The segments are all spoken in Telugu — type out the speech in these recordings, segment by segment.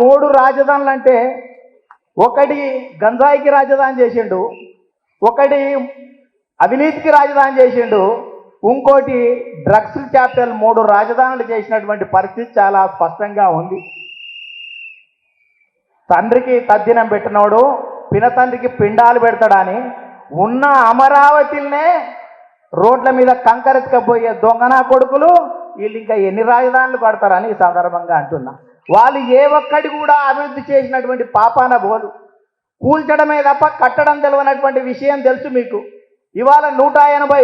మూడు రాజధానులు అంటే ఒకటి గంజాయికి రాజధాని చేసిండు ఒకటి అవినీతికి రాజధాని చేసిండు ఇంకోటి డ్రగ్స్ క్యాపిటల్ మూడు రాజధానులు చేసినటువంటి పరిస్థితి చాలా స్పష్టంగా ఉంది. తండ్రికి తద్దినం పెట్టినోడు పినతండ్రికి పిండాలు పెడతాడని ఉన్న అమరావతినే రోడ్ల మీద కంకరెత్తుకపోయే దొంగనా కొడుకులు వీళ్ళు ఇంకా ఎన్ని రాజధానులు కడతారని ఈ సందర్భంగా అంటున్నా. వాళ్ళు ఏ ఒక్కటి కూడా అభివృద్ధి చేసినటువంటి పాపాన బోలు కూల్చడమే తప్ప కట్టడం తెలియనటువంటి విషయం తెలుసు మీకు. ఇవాళ నూట ఎనభై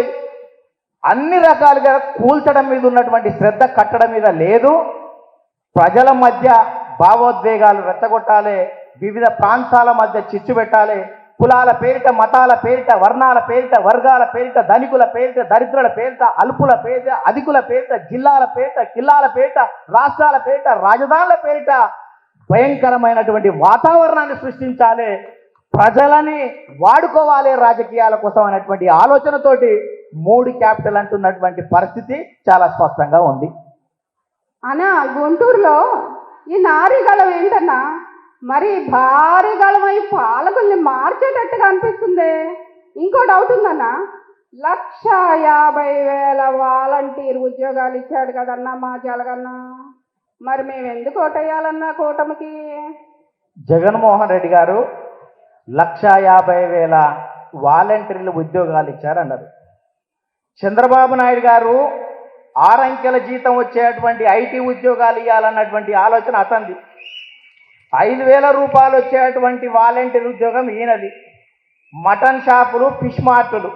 అన్ని రకాలుగా కూల్చడం మీద ఉన్నటువంటి శ్రద్ధ కట్టడం మీద లేదు. ప్రజల మధ్య భావోద్వేగాలు రెచ్చగొట్టాలి. వివిధ ప్రాంతాల మధ్య చిచ్చు పెట్టాలి. కులాల పేరిట మతాల పేరిట వర్ణాల పేరిట వర్గాల పేరిట ధనికుల పేరిట దరిద్రుల పేరిట అల్పుల పేరిట అధికుల పేరిట జిల్లాల పేరిట కిల్లాల పేరిట రాష్ట్రాల పేరిట రాజధానుల పేరిట భయంకరమైనటువంటి వాతావరణాన్ని సృష్టించాలి. ప్రజలని వాడుకోవాలి రాజకీయాల కోసం అనేటువంటి ఆలోచనతోటి మూడు క్యాపిటల్ అంటున్నటువంటి పరిస్థితి చాలా స్పష్టంగా ఉంది. అనా గుంటూరులో ఈ నారీ గళం ఏంటన్నా? మరి భారీ గళమై పాలకుల్ని మార్చేటట్టుగా అనిపిస్తుంది. ఇంకో డౌట్ ఉందన్నా. లక్ష యాభై వేల వాలంటీర్ ఉద్యోగాలు ఇచ్చాడు కదన్నా మా జలగన్నా. మరి మేము ఎందుకు ఓటేయాలన్నా కూటమికి? జగన్మోహన్ రెడ్డి గారు లక్ష యాభై వేల వాలంటీర్లు ఉద్యోగాలు ఇచ్చారన్నారు. చంద్రబాబు నాయుడు గారు ఆరంకెల జీతం వచ్చేటువంటి ఐటీ ఉద్యోగాలు ఇవ్వాలన్నటువంటి ఆలోచన అతంది. ఐదు వేల రూపాయలు వచ్చేటువంటి వాలంటీర్ ఉద్యోగం ఈయనది. మటన్ షాపులు ఫిష్ మార్టులు.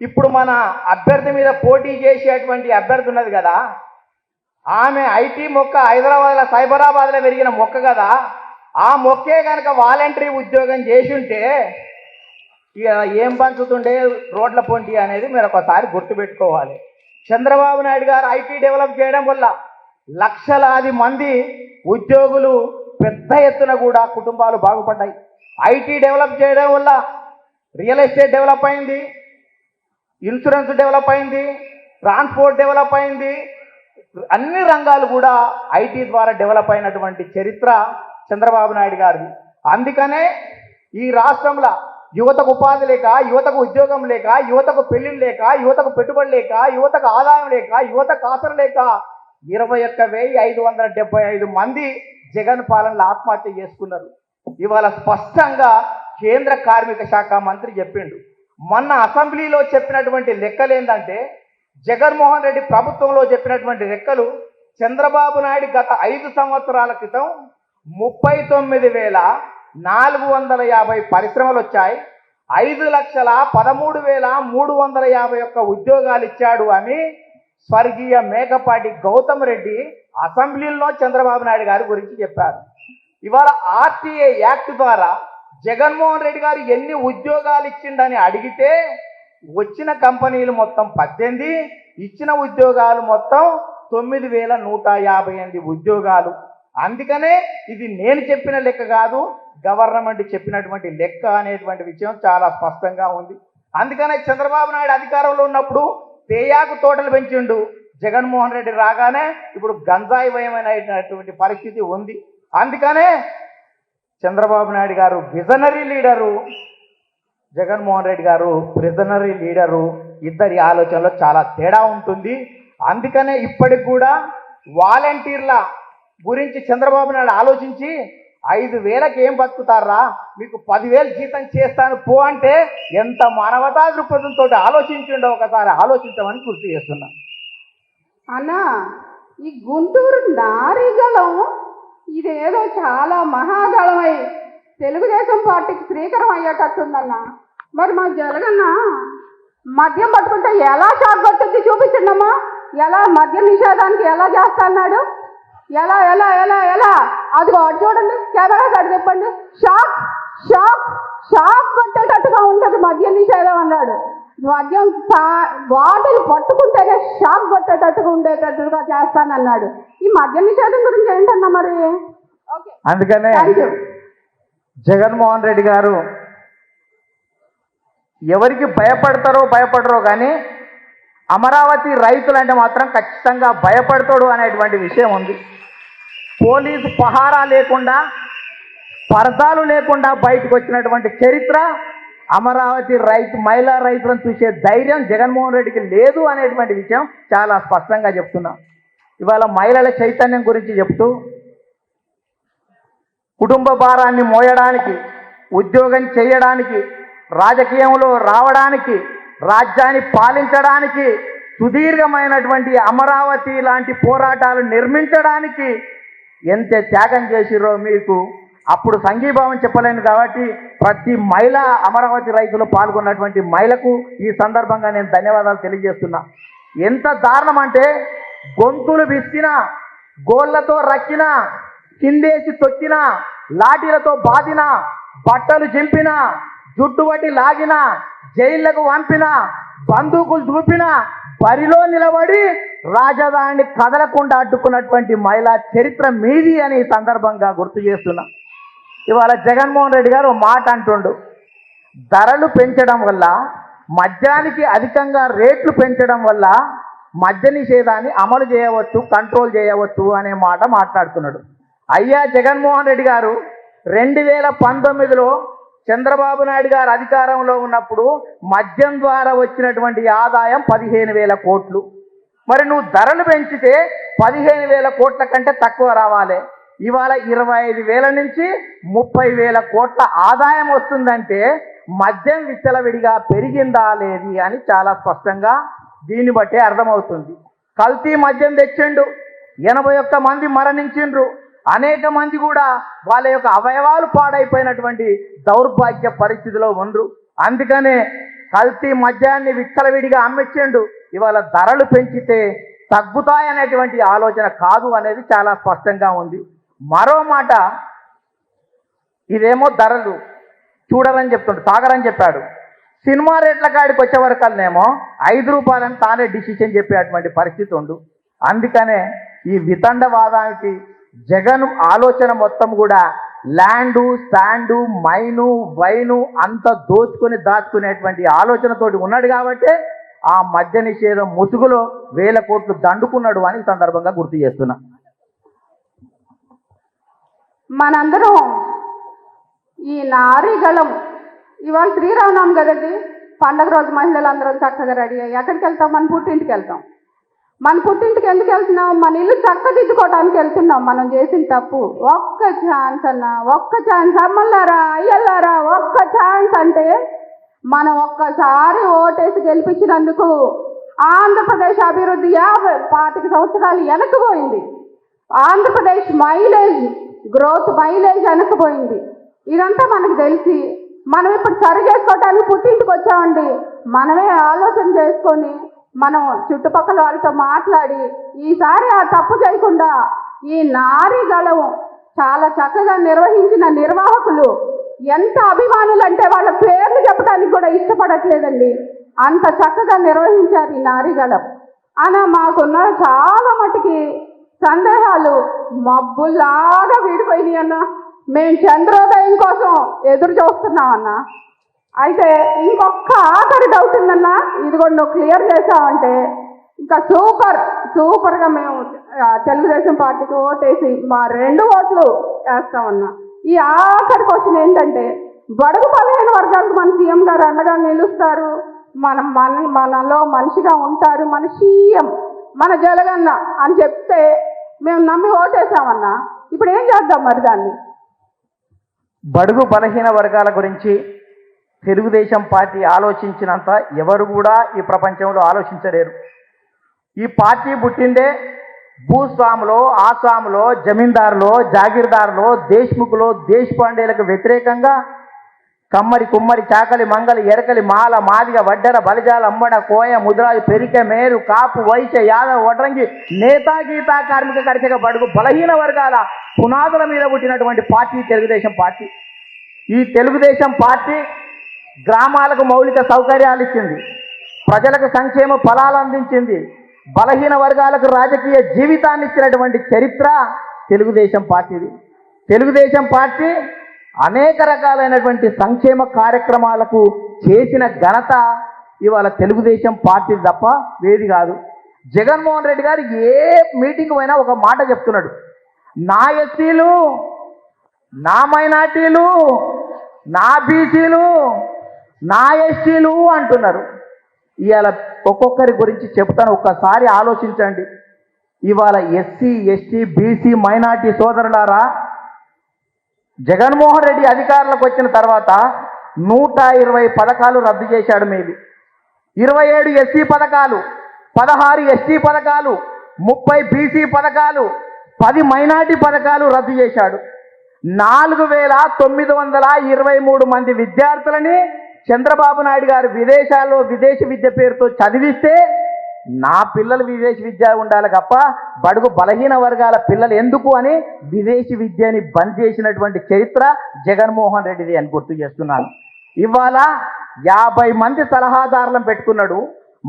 ఇప్పుడు మన అభ్యర్థి మీద పోటీ చేసేటువంటి అభ్యర్థి ఉన్నది కదా. ఆమె ఐటీ మొక్క హైదరాబాద్లో సైబరాబాద్లో పెరిగిన మొక్క కదా. ఆ మొక్కే కనుక వాలంటరీ ఉద్యోగం చేసి ఉంటే ఇక ఏం పంచుతుండే? రోడ్ల పొంటి అనేది మీరు ఒకసారి గుర్తుపెట్టుకోవాలి చంద్రబాబు నాయుడు గారు ఐటీ డెవలప్ చేయడం వల్ల లక్షలాది మంది ఉద్యోగులు పెద్ద ఎత్తున కూడా కుటుంబాలు బాగుపడ్డాయి. ఐటీ డెవలప్ చేయడం వల్ల రియల్ ఎస్టేట్ డెవలప్ అయింది ఇన్సూరెన్స్ డెవలప్ అయింది ట్రాన్స్పోర్ట్ డెవలప్ అయింది. అన్ని రంగాలు కూడా ఐటీ ద్వారా డెవలప్ అయినటువంటి చరిత్ర చంద్రబాబు నాయుడు గారిది. అందుకనే ఈ రాష్ట్రంలో యువతకు ఉపాధి లేక యువతకు ఉద్యోగం లేక యువతకు పెళ్ళిళ్ళు లేక యువతకు పెట్టుబడి లేక యువతకు ఆదాయం లేక యువతకు ఆసర లేక ఇరవై ఒక్క వెయ్యి ఐదు వందల డెబ్బై ఐదు మంది జగన్ పాలనలో ఆత్మహత్య చేసుకున్నారు. ఇవాళ స్పష్టంగా కేంద్ర కార్మిక శాఖ మంత్రి చెప్పిండు. మొన్న అసెంబ్లీలో చెప్పినటువంటి లెక్కలు ఏంటంటే జగన్మోహన్ రెడ్డి ప్రభుత్వంలో చెప్పినటువంటి లెక్కలు చంద్రబాబు నాయుడు గత ఐదు సంవత్సరాల క్రితం ముప్పై తొమ్మిది వేల నాలుగు వందల యాభై పరిశ్రమలు వచ్చాయి ఐదు లక్షల పదమూడు వేల మూడు వందల యాభై ఒక్క ఉద్యోగాలు ఇచ్చాడు అని స్వర్గీయ మేకపాటి గౌతమ్ రెడ్డి అసెంబ్లీలో చంద్రబాబు నాయుడు గారి గురించి చెప్పారు. ఇవాళ ఆర్టీఏ యాక్ట్ ద్వారా జగన్మోహన్ రెడ్డి గారు ఎన్ని ఉద్యోగాలు ఇచ్చిండని అడిగితే వచ్చిన కంపెనీలు మొత్తం పద్దెనిమిది ఇచ్చిన ఉద్యోగాలు మొత్తం తొమ్మిది వేల నూట యాభై ఎనిమిది ఉద్యోగాలు. అందుకనే ఇది నేను చెప్పిన లెక్క కాదు గవర్నమెంట్ చెప్పినటువంటి లెక్క అనేటువంటి విషయం చాలా స్పష్టంగా ఉంది. అందుకనే చంద్రబాబు నాయుడు అధికారంలో ఉన్నప్పుడు తేయాకు తోటలు పెంచిండు. జగన్మోహన్ రెడ్డి రాగానే ఇప్పుడు గంజాయి భయమైనటువంటి పరిస్థితి ఉంది. అందుకనే చంద్రబాబు నాయుడు గారు విజనరీ లీడరు జగన్మోహన్ రెడ్డి గారు ప్రిజనరీ లీడరు ఇద్దరి ఆలోచనలో చాలా తేడా ఉంటుంది. అందుకనే ఇప్పటికి కూడా వాలంటీర్ల గురించి చంద్రబాబు నాయుడు ఆలోచించి ఐదు వేలకు ఏం బతుకుతారా మీకు పదివేలు జీతం చేస్తాను పో అంటే ఎంత మానవతా దృక్పథంతో ఆలోచించిండో ఒకసారి ఆలోచించమని గుర్తు చేస్తున్నాను అన్నా ఈ గుంటూరు నారీగళం ఇదేదో చాలా మహాగళమై తెలుగుదేశం పార్టీకి శ్రీకరం అయ్యేటట్టుందన్నా. మరి మా జగనన్న మద్యం పట్టుకుంటే ఎలా షాక్ పట్టుద్ది చూపించండమ్మా. ఎలా మద్య నిషేధానికి ఎలా చేస్తా అన్నాడు ఎలా ఎలా ఎలా ఎలా? అది అటు చూడండి కెమెరా అటు చెప్పండి. షాక్ షాక్ షాక్ కొట్టేటట్టుగా ఉంటుంది మద్య నిషేధం అన్నాడు. మద్యం తా- బాటిల్ పట్టుకుంటేనే షాక్ కొట్టేటట్టుగా ఉండేటట్టుగా చేస్తానన్నాడు. ఈ మద్య నిషేధం గురించి ఏంటన్నా మరి? ఓకే. అందుకనే జగన్మోహన్ రెడ్డి గారు ఎవరికి భయపడతారో భయపడరో కానీ అమరావతి రైతులంటే మాత్రం ఖచ్చితంగా భయపడతాడు అనేటువంటి విషయం ఉంది. పోలీసు పహారా లేకుండా పరదాలు లేకుండా బయటకు వచ్చినటువంటి చరిత్ర అమరావతి రైతు మహిళా రైతులను చూసే ధైర్యం జగన్మోహన్ రెడ్డికి లేదు అనేటువంటి విషయం చాలా స్పష్టంగా చెప్తున్నా. ఇవాళ మహిళల చైతన్యం గురించి చెప్తూ కుటుంబ భారాన్ని మోయడానికి ఉద్యోగం చేయడానికి రాజకీయంలో రావడానికి రాజ్యాన్ని పాలించడానికి సుదీర్ఘమైనటువంటి అమరావతి లాంటి పోరాటాలు నిర్మించడానికి ఎంత త్యాగం చేసిరో మీకు? అప్పుడు సంఘీభావం చెప్పలేను కాబట్టి ప్రతి మహిళ అమరావతి రైతులు పాల్గొన్నటువంటి మహిళకు ఈ సందర్భంగా నేను ధన్యవాదాలు తెలియజేస్తున్నా. ఎంత దారుణం అంటే గొంతులు విసికిన గోళ్ళతో రక్కిన కిందేసి తొక్కిన లాఠీలతో బాదిన బట్టలు చింపిన జుట్టు పట్టి లాగిన జైళ్ళకు పంపిన బందూకులు చూపిన బరిలో నిలబడి రాజధానిని కదలకుండా అడ్డుకున్నటువంటి మహిళా చరిత్ర మీది అని సందర్భంగా గుర్తు చేస్తున్నా. ఇవాళ జగన్మోహన్ రెడ్డి గారు మాట అంటుండు. ధరలు పెంచడం వల్ల మద్యానికి అధికంగా రేట్లు పెంచడం వల్ల మద్య నిషేధాన్ని అమలు చేయవచ్చు కంట్రోల్ చేయవచ్చు అనే మాట మాట్లాడుతున్నాడు. అయ్యా జగన్మోహన్ రెడ్డి గారు రెండు వేల పంతొమ్మిదిలో చంద్రబాబు నాయుడు గారు అధికారంలో ఉన్నప్పుడు మద్యం ద్వారా వచ్చినటువంటి ఆదాయం పదిహేను వేల కోట్లు. మరి నువ్వు ధరలు పెంచితే పదిహేను వేల కోట్ల కంటే తక్కువ రావాలి. ఇవాళ ఇరవై ఐదు వేల నుంచి ముప్పై వేల కోట్ల ఆదాయం వస్తుందంటే మద్యం విచ్చలవిడిగా పెరిగిందా లేది అని చాలా స్పష్టంగా దీన్ని బట్టే అర్థమవుతుంది. కల్తీ మద్యం తెచ్చిండు ఎనభై ఒక్క మంది మరణించిండ్రు. అనేక మంది కూడా వాళ్ళ యొక్క అవయవాలు పాడైపోయినటువంటి దౌర్భాగ్య పరిస్థితిలో ఉండ్రు. అందుకనే కల్తీ మద్యాన్ని విచ్చలవిడిగా అమ్మిచ్చిండు ఇవాళ ధరలు పెంచితే తగ్గుతాయనేటువంటి ఆలోచన కాదు అనేది చాలా స్పష్టంగా ఉంది. మరో మాట ఇదేమో ధరలు. చూడరని చెప్తుండు తాగరని చెప్పాడు. సినిమా రేట్ల కాడికి వచ్చే వరకల్నేమో ఐదు రూపాయలని తానే డిసిషన్ చెప్పేటువంటి పరిస్థితి ఉండు. అందుకనే ఈ వితండవాదానికి జగన్ ఆలోచన మొత్తం కూడా ల్యాండు స్టాండు మైను వైను అంత దోచుకొని దాచుకునేటువంటి ఆలోచనతోటి ఉన్నాడు కాబట్టి ఆ మద్య నిషేధం ముసుగులో వేల కోట్లు దండుకున్నాడు అని సందర్భంగా గుర్తు చేస్తున్నా. మనందరం ఈ నారీగళం ఇవాళ శ్రీరామనవమి కదండి? పండగ రోజు మహిళలందరం చక్కగా రెడీ అయ్యి ఎక్కడికి వెళ్తాం? మన పుట్టింటికి వెళ్తాం. మన పుట్టింటికి ఎందుకు వెళ్తున్నాం? మన ఇల్లు చక్కదిద్దుకోవడానికి వెళ్తున్నాం. మనం చేసిన తప్పు. ఒక్క ఛాన్స్ అన్న ఒక్క ఛాన్స్ అమ్మల్లారా అయ్యల్లారా ఒక్క ఛాన్స్ అంటే మనం ఒక్కసారి ఓటేసి గెలిపించినందుకు ఆంధ్రప్రదేశ్ అభివృద్ధి యాభై పాతిక సంవత్సరాలు వెనక్కిపోయింది ఆంధ్రప్రదేశ్ మైలేజ్ గ్రోత్ మైలేజ్ వెనకపోయింది ఇదంతా మనకు తెలిసి మనం ఇప్పుడు సరి చేసుకోవటానికి పుట్టింటికి వచ్చామండి. మనమే ఆలోచన చేసుకొని మనం చుట్టుపక్కల వాళ్ళతో మాట్లాడి ఈసారి ఆ తప్పు చేయకుండా ఈ నారీ గళం చాలా చక్కగా నిర్వహించిన నిర్వాహకులు ఎంత అభిమానులు అంటే వాళ్ళ పేర్లు చెప్పడానికి కూడా ఇష్టపడట్లేదండి. అంత చక్కగా నిర్వహించారు ఈ నారీగళం అలా మాకున్న చాలా మటుకి సందేహాలు మబ్బుల్లాగా వీడిపోయినాయి అన్న. మేము చంద్రోదయం కోసం ఎదురు చూస్తున్నాం అన్న అయితే ఇంకొక ఆఖరి డౌట్ ఉందన్న. ఇది కూడా నువ్వు క్లియర్ చేసావంటే ఇంకా సూపర్ సూపర్గా మేము తెలుగుదేశం పార్టీకి ఓటేసి మా రెండు ఓట్లు వేస్తామన్నా. ఈ ఆఖరి క్వశ్చన్ ఏంటంటే బడుగు బలహీన వర్గాలకు మన సీఎం గారు అండగా నిలుస్తారు. మన మన మనలో మనిషిగా ఉంటారు. మన సీఎం మన జలగన్న అని చెప్తే మేము నమ్మి ఓటేసామన్నా ఇప్పుడు ఏం చేద్దాం మరి దాన్ని? బడుగు బలహీన వర్గాల గురించి తెలుగుదేశం పార్టీ ఆలోచించినంత ఎవరు కూడా ఈ ప్రపంచంలో ఆలోచించలేరు. ఈ పార్టీ పుట్టిందే భూస్వాములో ఆసాములో జమీందారులో జాగీర్దారులో దేశ్ముఖులో దేశపాండేలకు వ్యతిరేకంగా కమ్మరి కుమ్మరి చాకలి మంగలి ఎరకలి మాల మాదిగ వడ్డెర బలిజాల అంబడ కోయ ముద్రాజు పెరిక మేరు కాపు వైశ్య యాదవ్ వడ్రంగి నేతా గీతా కార్మిక కరిచక బడుగు బలహీన వర్గాల పునాదుల మీద పుట్టినటువంటి పార్టీ తెలుగుదేశం పార్టీ. ఈ తెలుగుదేశం పార్టీ గ్రామాలకు మౌలిక సౌకర్యాలు ఇచ్చింది. ప్రజలకు సంక్షేమ ఫలాలు అందించింది. బలహీన వర్గాలకు రాజకీయ జీవితాన్ని ఇచ్చినటువంటి చరిత్ర తెలుగుదేశం పార్టీది. తెలుగుదేశం పార్టీ అనేక రకాలైనటువంటి సంక్షేమ కార్యక్రమాలకు చేసిన ఘనత ఇవాళ తెలుగుదేశం పార్టీ తప్ప వేది కాదు. జగన్మోహన్ రెడ్డి గారు ఏ మీటింగ్ పోయినా ఒక మాట చెప్తున్నాడు. నా ఎస్సీలు నా మైనార్టీలు నా బీసీలు నా ఎస్టీలు అంటున్నారు. ఇవాళ ఒక్కొక్కరి గురించి చెప్తాను ఒక్కసారి ఆలోచించండి. ఇవాళ ఎస్సీ ఎస్టీ బీసీ మైనార్టీ సోదరులారా జగన్మోహన్ రెడ్డి అధికారంలోకి వచ్చిన తర్వాత నూట ఇరవై పథకాలు రద్దు చేశాడు మేబీ. ఇరవై ఏడు ఎస్సీ పథకాలు పదహారు ఎస్టీ పథకాలు ముప్పై బీసీ పథకాలు పది మైనార్టీ పథకాలు రద్దు చేశాడు. నాలుగు వేల తొమ్మిది వందల ఇరవై మూడు మంది విద్యార్థులని చంద్రబాబు నాయుడు గారు విదేశాల్లో విదేశీ విద్య పేరుతో చదివిస్తే నా పిల్లలు విదేశీ విద్య ఉండాలి తప్ప బడుగు బలహీన వర్గాల పిల్లలు ఎందుకు అని విదేశీ విద్యని బంద్ చేసినటువంటి చరిత్ర జగన్మోహన్ రెడ్డిది అని గుర్తు చేస్తున్నాను. ఇవాళ యాభై మంది సలహాదారులను పెట్టుకున్నాడు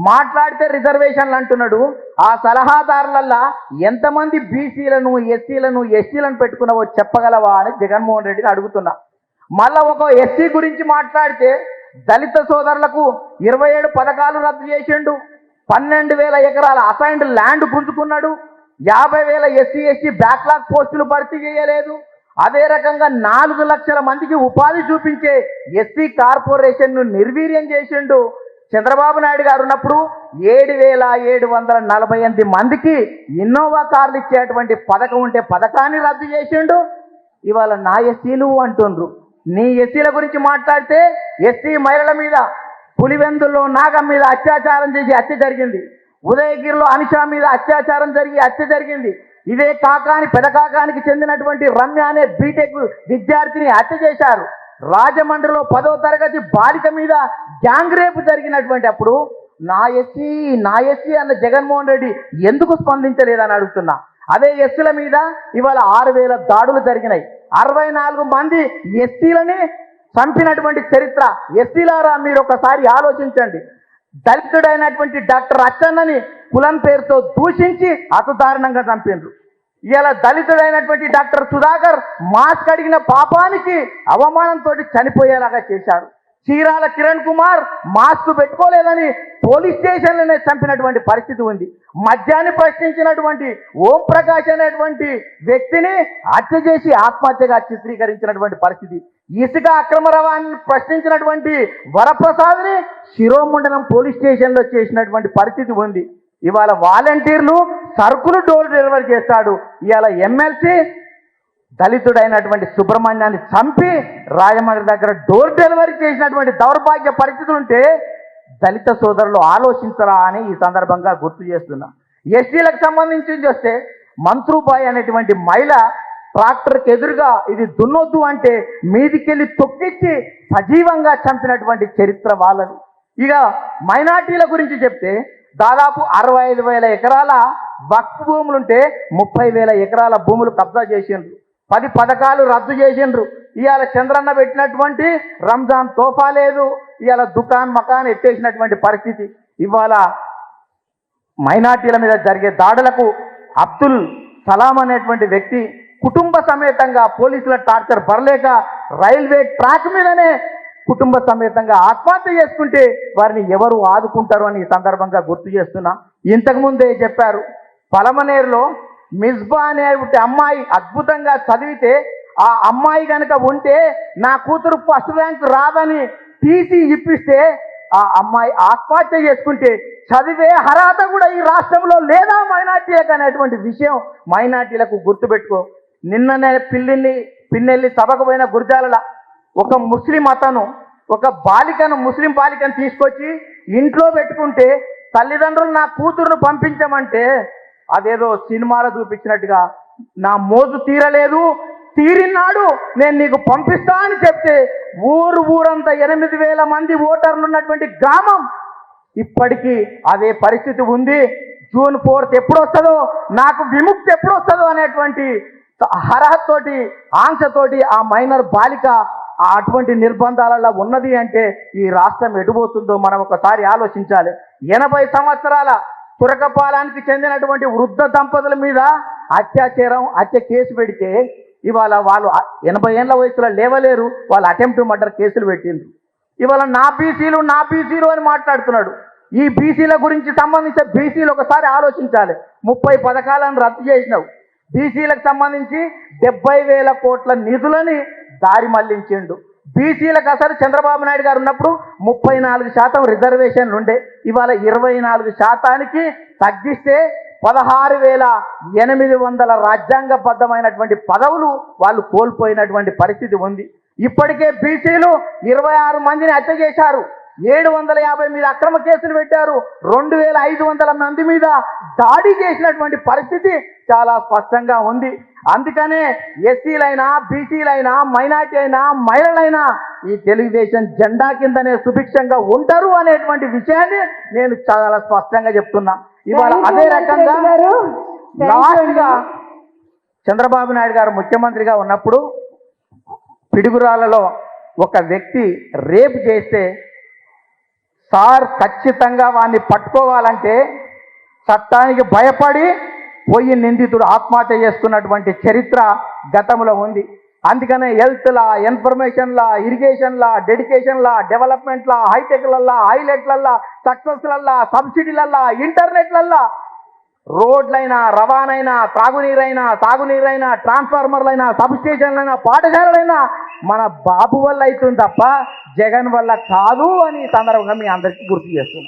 మాట్లాడితే రిజర్వేషన్లు అంటున్నాడు. ఆ సలహాదారులల్లా ఎంతమంది బీసీలను ఎస్సీలను ఎస్టీలను పెట్టుకున్నావో చెప్పగలవా అని జగన్మోహన్ రెడ్డిని అడుగుతున్నా. మళ్ళా ఒక ఎస్సీ గురించి మాట్లాడితే దళిత సోదరులకు ఇరవై ఏడు పథకాలు రద్దు చేసిండు. పన్నెండు వేల ఎకరాల అసైన్డ్ ల్యాండ్ పుంజుకున్నాడు యాభై వేల ఎస్సీ ఎస్టీ బ్యాక్లాగ్ పోస్టులు భర్తీ చేయలేదు. అదే రకంగా నాలుగు లక్షల మందికి ఉపాధి చూపించే ఎస్సీ కార్పొరేషన్ను నిర్వీర్యం చేసిండు చంద్రబాబు నాయుడు గారు ఉన్నప్పుడు ఏడు వేల ఏడు వందల నలభై ఎనిమిది మందికి ఇన్నోవా కార్లు ఇచ్చేటువంటి పథకం ఉంటే పథకాన్ని రద్దు చేసిండు. ఇవాళ నా ఎస్సీలు అంటుండ్రు. నీ ఎస్సీల గురించి మాట్లాడితే ఎస్సీ మహిళల మీద పులివెందుల్లో నాగం మీద అత్యాచారం చేసి హత్య జరిగింది. ఉదయగిరిలో అనిషా మీద అత్యాచారం జరిగి హత్య జరిగింది. ఇదే కాకాని పెదకాకానికి చెందినటువంటి రమ్య అనే బీటెక్ విద్యార్థిని హత్య చేశారు. రాజమండ్రిలో పదో తరగతి బాలిక మీద గ్యాంగ్ రేపు జరిగినటువంటి అప్పుడు నా ఎస్సీ నా ఎస్సీ అన్న జగన్మోహన్ రెడ్డి ఎందుకు స్పందించలేదని అడుగుతున్నా. అదే ఎస్సీల మీద ఇవాళ ఆరు వేల దాడులు జరిగినాయి. అరవై నాలుగు మంది ఎస్సీలని చంపినటువంటి చరిత్ర ఎస్సీలారా మీరు ఒకసారి ఆలోచించండి. దళితుడైనటువంటి డాక్టర్ అచ్చన్నని కులం పేరుతో దూషించి అతుదారుణంగా చంపిండ్రు. ఇలా దళితుడైనటువంటి డాక్టర్ సుధాకర్ మాస్క్ అడిగిన పాపానికి అవమానంతో చనిపోయేలాగా చేశారు. చీరాల కిరణ్ కుమార్ మాస్క్ పెట్టుకోలేదని పోలీస్ స్టేషన్లనే చంపినటువంటి పరిస్థితి ఉంది. మద్యాన్ని ప్రశ్నించినటువంటి ఓం ప్రకాష్ అనేటువంటి వ్యక్తిని హత్య చేసి ఆత్మహత్యగా చిత్రీకరించినటువంటి పరిస్థితి. ఇసుక అక్రమ రవాణాన్ని ప్రశ్నించినటువంటి వరప్రసాద్ని శిరోముండనం పోలీస్ స్టేషన్లో చేసినటువంటి పరిస్థితి ఉంది. ఇవాళ వాలంటీర్లు సరుకులు డోర్ డెలివరీ చేస్తాడు. ఇవాళ ఎమ్మెల్సీ దళితుడైనటువంటి సుబ్రహ్మణ్యాన్ని చంపి రాజమండ్రి దగ్గర డోర్ డెలివరీ చేసినటువంటి దౌర్భాగ్య పరిస్థితులు ఉంటే దళిత సోదరులు ఆలోచించరా అని ఈ సందర్భంగా గుర్తు చేస్తున్నా. ఎస్టీలకు సంబంధించి చూస్తే మంత్రుబాయ్ అనేటువంటి మహిళ ట్రాక్టర్కి ఎదురుగా ఇది దున్నొద్దు అంటే మీదికెళ్ళి తొక్కిచ్చి సజీవంగా చంపినటువంటి చరిత్ర వాళ్ళది. ఇక మైనార్టీల గురించి చెప్తే దాదాపు అరవై ఐదు వేల ఎకరాల వక్ఫ్ భూములుంటే ముప్పై వేల ఎకరాల భూములు కబ్జా చేసిండ్రు. పది పథకాలు రద్దు చేసిండ్రు. ఇవాళ చంద్రన్న పెట్టినటువంటి రంజాన్ తోఫా లేదు. ఇవాళ దుకాన్ మకాన్ ఎట్టేసినటువంటి పరిస్థితి. ఇవాళ మైనార్టీల మీద జరిగే దాడులకు అబ్దుల్ సలాం అనేటువంటి వ్యక్తి కుటుంబ సమేతంగా పోలీసుల టార్చర్ పరలేక రైల్వే ట్రాక్ మీదనే కుటుంబ సమేతంగా ఆత్మహత్య చేసుకుంటే వారిని ఎవరు ఆదుకుంటారు అని ఈ సందర్భంగా గుర్తు చేస్తున్నా. ఇంతకుముందే చెప్పారు. పలమనేరులో మిస్బా అనే అమ్మాయి అద్భుతంగా చదివితే ఆ అమ్మాయి కనుక ఉంటే నా కూతురు ఫస్ట్ ర్యాంక్ రాదని తీసి ఇప్పిస్తే ఆ అమ్మాయి ఆత్మహత్య చేసుకుంటే చదివే అర్హత కూడా ఈ రాష్ట్రంలో లేదా మైనార్టీలకు అనేటువంటి విషయం మైనార్టీలకు గుర్తుపెట్టుకో. నిన్ననే పిల్లిని పిన్నెల్లి సభకు పోయిన గురజాల ఒక ముస్లిం అతను ఒక బాలికను ముస్లిం బాలికను తీసుకొచ్చి ఇంట్లో పెట్టుకుంటే తల్లిదండ్రులు నా కూతురును పంపించమంటే అదేదో సినిమాలో చూపించినట్టుగా నా మోజు తీరలేదు తీరినాడు నేను నీకు పంపిస్తా అని చెప్తే ఊరు ఊరంతా ఎనిమిది వేల మంది ఓటర్లు ఉన్నటువంటి గ్రామం. ఇప్పటికీ అదే పరిస్థితి ఉంది. జూన్ ఫోర్త్ ఎప్పుడు వస్తుందో నాకు విముక్తి ఎప్పుడు వస్తుందో అనేటువంటి అర్హతతోటి ఆంక్షతోటి ఆ మైనర్ బాలిక ఆ అటువంటి నిర్బంధాలలో ఉన్నది అంటే ఈ రాష్ట్రం ఎటుపోతుందో మనం ఒకసారి ఆలోచించాలి. ఎనభై సంవత్సరాల తురకపాలానికి చెందినటువంటి వృద్ధ దంపతుల మీద అత్యాచారం హత్య కేసు పెడితే ఇవాళ వాళ్ళు ఎనభై ఏళ్ళ వయసులో లేవలేరు. వాళ్ళు అటెంప్ట్ మర్డర్ కేసులు పెట్టిండ్రు. ఇవాళ నా బీసీలు నా బీసీలు అని మాట్లాడుతున్నాడు. ఈ బీసీల గురించి సంబంధించిన బీసీలు ఒకసారి ఆలోచించాలి. ముప్పై పథకాలను రద్దు చేసినావు. బీసీలకు సంబంధించి డెబ్బై వేల కోట్ల నిధులని దారి మళ్ళించిండు. బీసీలకు అసలు చంద్రబాబు నాయుడు గారు ఉన్నప్పుడు ముప్పై నాలుగు శాతం రిజర్వేషన్లు ఉండే. ఇవాళ ఇరవై నాలుగు శాతానికి తగ్గిస్తే పదహారు వేల ఎనిమిది వందల రాజ్యాంగబద్ధమైనటువంటి పదవులు వాళ్ళు కోల్పోయినటువంటి పరిస్థితి ఉంది. ఇప్పటికే బీసీలు ఇరవై ఆరు మందిని హత్య చేశారు. ఏడు వందల యాభై మీద అక్రమ కేసులు పెట్టారు. రెండు వేల ఐదు వందల మంది మీద దాడి చేసినటువంటి పరిస్థితి చాలా స్పష్టంగా ఉంది. అందుకనే ఎస్సీలైనా బీసీలైనా మైనార్టీ అయినా మహిళలైనా ఈ తెలుగుదేశం జెండా కిందనే సుభిక్షంగా ఉంటారు అనేటువంటి విషయాన్ని నేను చాలా స్పష్టంగా చెప్తున్నా. ఇవాళ అదే రకంగా చంద్రబాబు నాయుడు గారు ముఖ్యమంత్రిగా ఉన్నప్పుడు పిడుగురాలలో ఒక వ్యక్తి రేపు చేస్తే సార్ ఖచ్చితంగా వాడిని పట్టుకోవాలంటే చట్టానికి భయపడి పోయి నిందితుడు ఆత్మహత్య చేసుకున్నటువంటి చరిత్ర గతంలో ఉంది. అందుకనే హెల్త్లా ఇన్ఫర్మేషన్లా ఇరిగేషన్లా డెడికేషన్లా డెవలప్మెంట్లా హైటెక్లల్లా హైలైట్లల్లా సక్సెస్లల్లా సబ్సిడీలల్లా ఇంటర్నెట్లల్లా రోడ్లైనా రవాణైనా త్రాగునీరైనా తాగునీరైనా ట్రాన్స్ఫార్మర్లైనా సబ్ స్టేషన్లైనా పాఠశాలలైనా మన బాబు వల్ల అవుతుంది తప్ప జగన్ వల్ల కాదు అని సందర్భంగా మీ అందరికీ గుర్తు చేస్తున్నాను